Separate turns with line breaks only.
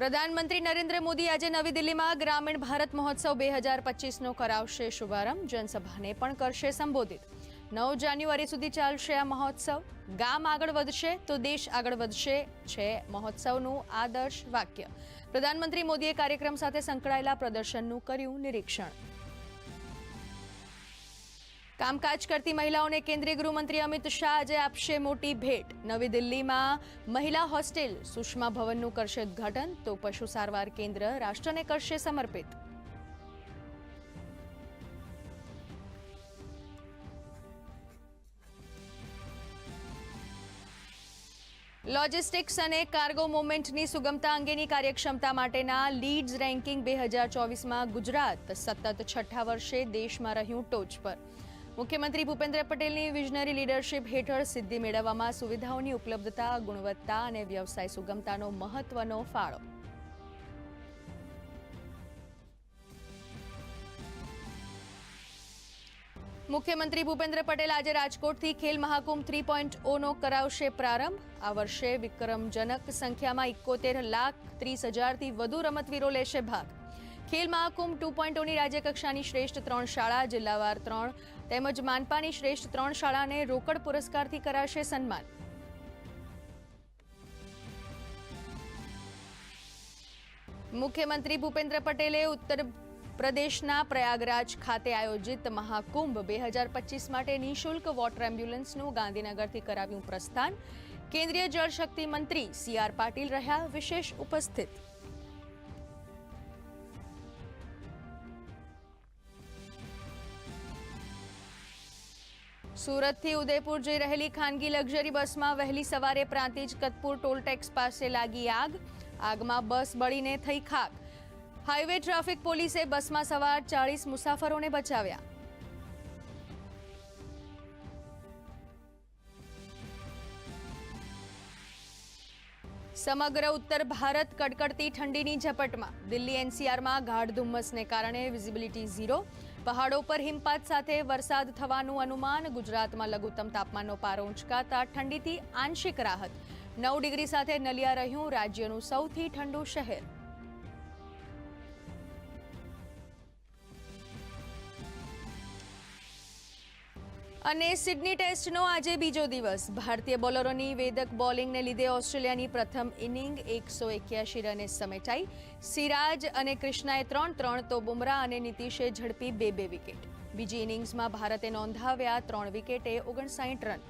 પ્રધાનમંત્રી નરેન્દ્ર મોદી આજે નવી દિલ્હીમાં ગ્રામીણ ભારત મહોત્સવ બે હજાર પચીસનો કરાવશે શુભારંભ. જનસભાને પણ કરશે સંબોધિત. નવ જાન્યુઆરી સુધી ચાલશે આ મહોત્સવ. ગામ આગળ વધશે તો દેશ આગળ વધશે છે મહોત્સવનું આદર્શ વાક્ય. પ્રધાનમંત્રી મોદીએ કાર્યક્રમ સાથે સંકળાયેલા પ્રદર્શનનું કર્યું નિરીક્ષણ. કામકાજ કરતી મહિલાઓને કેન્દ્રીય ગૃહમંત્રી અમિત શાહ આજે આપશે મોટી ભેટ. નવી દિલ્હીમાં મહિલા હોસ્ટેલ સુષ્મા ભવનનું કરશે ઉદ્ઘાટન, તો પશુ સારવાર કેન્દ્ર રાષ્ટ્રને કરશે સમર્પિત. લોજિસ્ટિક્સ અને કાર્ગો મુવમેન્ટની સુગમતા અંગેની કાર્યક્ષમતા માટેના લીડ્સ રેન્કિંગ બે હજાર ચોવીસમાં ગુજરાત સતત છઠ્ઠા વર્ષે દેશમાં રહ્યું ટોચ પર. મુખ્યમંત્રી ભૂપેન્દ્ર પટેલની વિઝનરી લીડરશિપ હેઠળ સિદ્ધિ મેળવવામાં સુવિધાઓની ઉપલબ્ધતા, ગુણવત્તા અને વ્યવસાય સુગમતાનો મહત્વનો ફાળો. મુખ્યમંત્રી ભૂપેન્દ્ર પટેલ આજે રાજકોટથી ખેલ મહાકુંભ થ્રી પોઈન્ટ ઓનો કરાવશે પ્રારંભ. આ વર્ષે વિક્રમજનક સંખ્યામાં ઇકોતેર લાખ ત્રીસ હજારથી વધુ રમતવીરો લેશે ભાગ. ખેલ મહાકુંભ ટુ પોઈન્ટ ઓની રાજ્યકક્ષાની શ્રેષ્ઠ ત્રણ શાળા, જિલ્લાવાર ત્રણ તેમજ માનપાની શ્રેષ્ઠ ત્રણ શાળાને રોકડ પુરસ્કારથી કરાશે સન્માન. મુખ્યમંત્રી ભૂપેન્દ્ર પટેલે ઉત્તર પ્રદેશના પ્રયાગરાજ ખાતે આયોજિત મહાકુંભ બે હજાર પચીસ માટે નિઃશુલ્ક વોટર એમ્બ્યુલન્સનું ગાંધીનગરથી કરાવ્યું પ્રસ્થાન. કેન્દ્રીય જળશક્તિ મંત્રી સી આર પાટીલ રહ્યા વિશેષ ઉપસ્થિત. સુરતથી ઉદયપુર જઈ રહેલી ખાનગી લક્ઝરી બસમાં વહેલી સવારે પ્રાંતિજ કતપુર ટોલટેક્સ પાસે લાગી આગ. આગમાં બસ બળીને થઈ ખાક. હાઈવે ટ્રાફિક પોલીસે બસમાં સવાર ચાળીસ મુસાફરોને બચાવ્યા. સમગ્ર ઉત્તર ભારત કડકડતી ઠંડીની ઝપટમાં. દિલ્હી એનસીઆરમાં ગાઢ ધુમ્મસને કારણે વિઝિબિલિટી ઝીરો. પહાડો પર હિમપાત સાથે વરસાદ થવાનું અનુમાન, ગુજરાતમાં લઘુત્તમ તાપમાનનો પારો ઉંચકાતા ઠંડીથી આંશિક રાહત. નવ ડિગ્રી સાથે નલિયા રહ્યું રાજ્યનું સૌથી ઠંડુ શહેર. અને સિડની ટેસ્ટનો આજે બીજો દિવસ. ભારતીય બોલરોની વેદક બોલિંગને લીધે ઓસ્ટ્રેલિયાની પ્રથમ ઇનિંગ એકસો એક્યાસી રને સમેટાઈ. સિરાજ અને કૃષ્ણાએ ત્રણ ત્રણ તો બુમરાહ અને નીતિશે ઝડપી બે બે વિકેટ. બીજી ઇનિંગ્સમાં ભારતે નોંધાવ્યા ત્રણ વિકેટે ઓગણસાઠ રન.